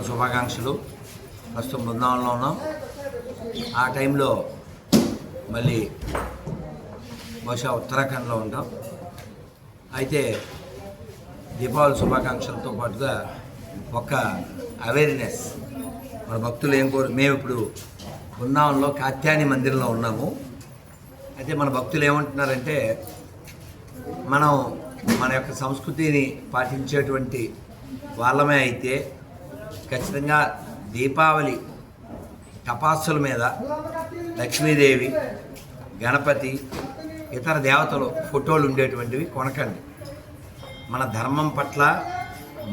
శుభాకాంక్షలు. ప్రస్తుతం బృందావనంలో ఉన్నాం. ఆ టైంలో మళ్ళీ బహుశా ఉత్తరాఖండ్లో ఉంటాం. అయితే దీపావళి శుభాకాంక్షలతో పాటుగా ఒక అవేర్నెస్ మన భక్తులు ఏం కోరు మేము ఇప్పుడు బృందావనంలో కాత్యాని మందిరంలో ఉన్నాము. అయితే మన భక్తులు ఏమంటున్నారంటే మనం మన యొక్క సంస్కృతిని పాటించేటువంటి వాళ్ళమే అయితే ఖచ్చితంగా దీపావళి టపాసుల మీద లక్ష్మీదేవి గణపతి ఇతర దేవతలు ఫోటోలు ఉండేటువంటివి కొనకండి. మన ధర్మం పట్ల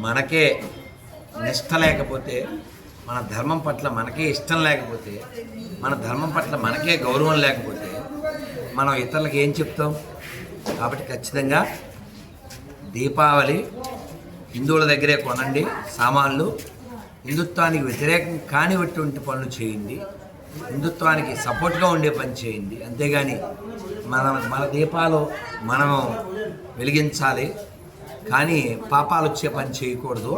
మనకే నిష్ట లేకపోతే మన ధర్మం పట్ల మనకే ఇష్టం లేకపోతే మన ధర్మం పట్ల మనకే గౌరవం లేకపోతే మనం ఇతరులకు ఏం చెప్తాం? కాబట్టి ఖచ్చితంగా దీపావళి హిందువుల దగ్గరే కొనండి సామాన్లు. హిందుత్వానికి వ్యతిరేకం కానివటువంటి పనులు చేయండి. హిందుత్వానికి సపోర్ట్గా ఉండే పని చేయండి. అంతేగాని మన మన దీపాలు మనం వెలిగించాలి. కానీ పాపాలు వచ్చే పని చేయకూడదు.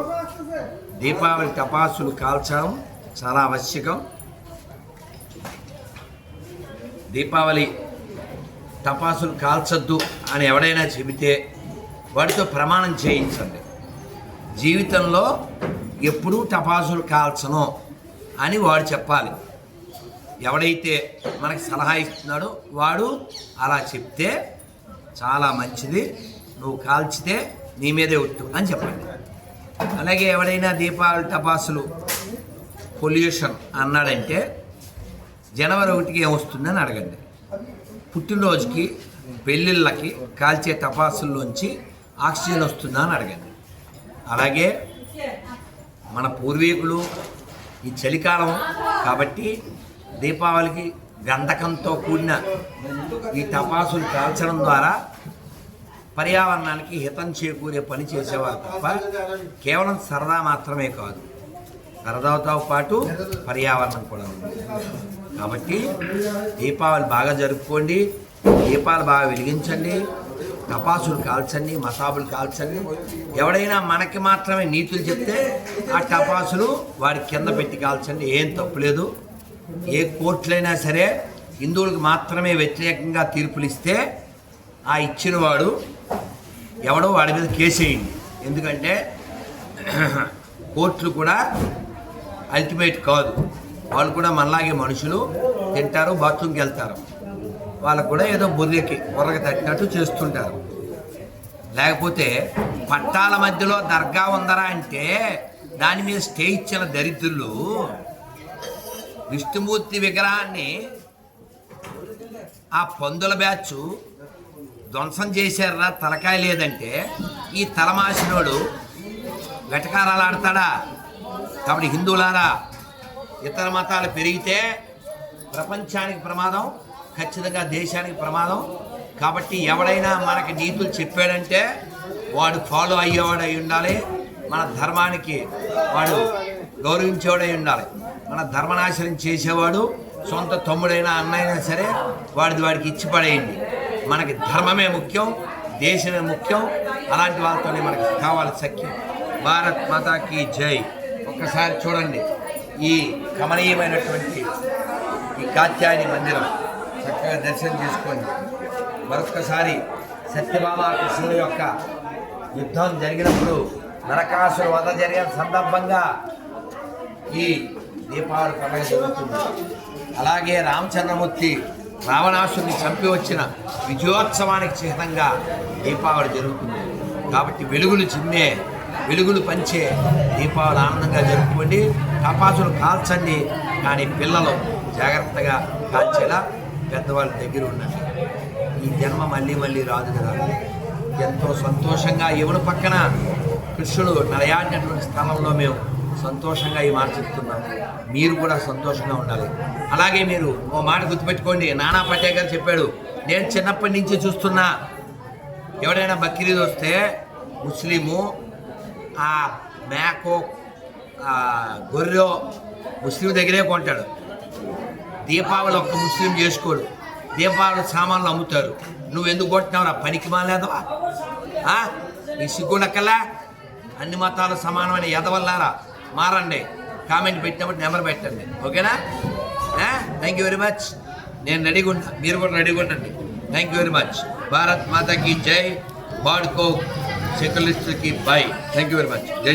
దీపావళి టపాసులు కాల్చడం చాలా ఆవశ్యకం. దీపావళి టపాసులు కాల్చొద్దు అని ఎవడైనా చెబితే వాడితో ప్రమాణం చేయించండి. జీవితంలో ఎప్పుడూ టపాసులు కాల్చను అని వాడు చెప్పాలి. ఎవడైతే మనకి సలహా ఇస్తున్నాడో వాడు అలా చెప్తే చాలా మంచిది. నువ్వు కాల్చితే నీ మీదే ఒట్టు అని చెప్పండి. అలాగే ఎవడైనా దీపావళి టపాసులు పొల్యూషన్ అన్నాడంటే జనవరి ఒకటికి ఏమొస్తుందని అడగండి. పుట్టినరోజుకి పెళ్ళిళ్ళకి కాల్చే టపాసుల్లోంచి ఆక్సిజన్ వస్తుందా అని అడగండి. అలాగే మన పూర్వీకులు ఈ చలికాలం కాబట్టి దీపావళికి గంధకంతో కూడిన ఈ టపాసులు కాల్చడం ద్వారా పర్యావరణానికి హితం చేకూరే పని చేసేవారు తప్ప కేవలం సరదా మాత్రమే కాదు సరదాతో పాటు పర్యావరణం కూడా ఉంది. కాబట్టి దీపావళి బాగా జరుపుకోండి దీపాలు బాగా వెలిగించండి. టపాసులు కాల్చండి మసాబులు కాల్చండి. ఎవడైనా మనకి మాత్రమే నీతులు చెప్తే ఆ టపాసులు వాడి కింద పెట్టి కాల్చండి. ఏం తప్పులేదు ఏ కోర్టులైనా సరే హిందువులకు మాత్రమే వ్యతిరేకంగా తీర్పులు ఇస్తే ఆ ఇచ్చిన వాడు ఎవడో వాడి మీద కేసేయండి. ఎందుకంటే కోర్టులు కూడా అల్టిమేట్ కాదు. వాళ్ళు కూడా మనలాగే మనుషులు తింటారు బాత్రూమ్కి వెళ్తారు. వాళ్ళకు కూడా ఏదో బుర్రెకి బుర్రకి తట్టినట్టు చేస్తుంటారు. లేకపోతే పట్టాల మధ్యలో దర్గా ఉందరా అంటే దాని మీద స్టే ఇచ్చిన దరిద్రులు విష్ణుమూర్తి విగ్రహాన్ని ఆ పందుల బ్యాచ్ ధ్వంసం చేశారా? తలకాయ లేదంటే ఈ తలమాసినోడు వెటకారాలు ఆడతాడా? కాబట్టి హిందువులారా ఇతర మతాలు పెరిగితే ప్రపంచానికి ప్రమాదం. ఖచ్చితంగా దేశానికి ప్రమాదం. కాబట్టి ఎవడైనా మనకి నీతులు చెప్పాడంటే వాడు ఫాలో అయ్యేవాడు అయి ఉండాలి. మన ధర్మానికి వాడు గౌరవించేవాడై ఉండాలి. మన ధర్మనాశనం చేసేవాడు సొంత తమ్ముడైనా అన్నైనా సరే వాడిది వాడికి ఇచ్చి పడేయండి. మనకి ధర్మమే ముఖ్యం దేశమే ముఖ్యం అలాంటి వాళ్ళతోనే మనకి కావాలి సఖ్యం. భారత్ మాతాకి జై. ఒక్కసారి చూడండి ఈ కమనీయమైనటువంటి ఈ కాత్యాయని మందిరం. చక్కగా దర్శనం చేసుకోండి మరొక్కసారి సత్యభామ కృష్ణుడు యొక్క యుద్ధం జరిగినప్పుడు నరకాసుర వధ జరిగిన సందర్భంగా ఈ దీపావళి పండుగ జరుగుతుంది. అలాగే రామచంద్రమూర్తి రావణాసుని చంపి వచ్చిన విజయోత్సవానికి చిహ్నంగా దీపావళి జరుగుతుంది. కాబట్టి వెలుగులు చిమ్మే వెలుగులు పంచే దీపావళి ఆనందంగా జరుపుకోండి. టపాసులు కాల్చండి కానీ పిల్లలు జాగ్రత్తగా కాల్చేలా పెద్దవాళ్ళ దగ్గర ఉండండి ఈ జన్మ మళ్ళీ మళ్ళీ రాదు కదా. ఎంతో సంతోషంగా ఎవడు పక్కన కృష్ణుడు నడయాడినటువంటి స్థలంలో మేము సంతోషంగా ఈ మాట చెప్తున్నాం. మీరు కూడా సంతోషంగా ఉండాలి. అలాగే మీరు ఓ మాట గుర్తుపెట్టుకోండి. నానా పటేకర్ చెప్పాడు నేను చిన్నప్పటి నుంచి చూస్తున్నా ఎవడైనా బక్రీద్ వస్తే ముస్లిము ఆ మేకో గొర్రె ముస్లిం దగ్గరే కొంటాడు. దీపావళి ఒక్క ముస్లిం చేసుకోడు. దీపావళి సామాన్లు అమ్ముతారు. నువ్వు కొట్టినావు కొట్టినావురా పనికి మాలేదవా? నీ సిగ్గునక్కలా అన్ని మతాలు సమానమైన ఎదవల్లారా మారండి. కామెంట్ పెట్టినప్పుడు నెంబర్ పెట్టండి. ఓకేనా? థ్యాంక్ యూ వెరీ మచ్ నేను రెడీగా ఉంటా మీరు కూడా రెడీగా ఉండండి. Thank you very much Bharat మాతాకి జై. బాడ్కో సెక్యులరిస్ట్కి bye. Thank you very much జై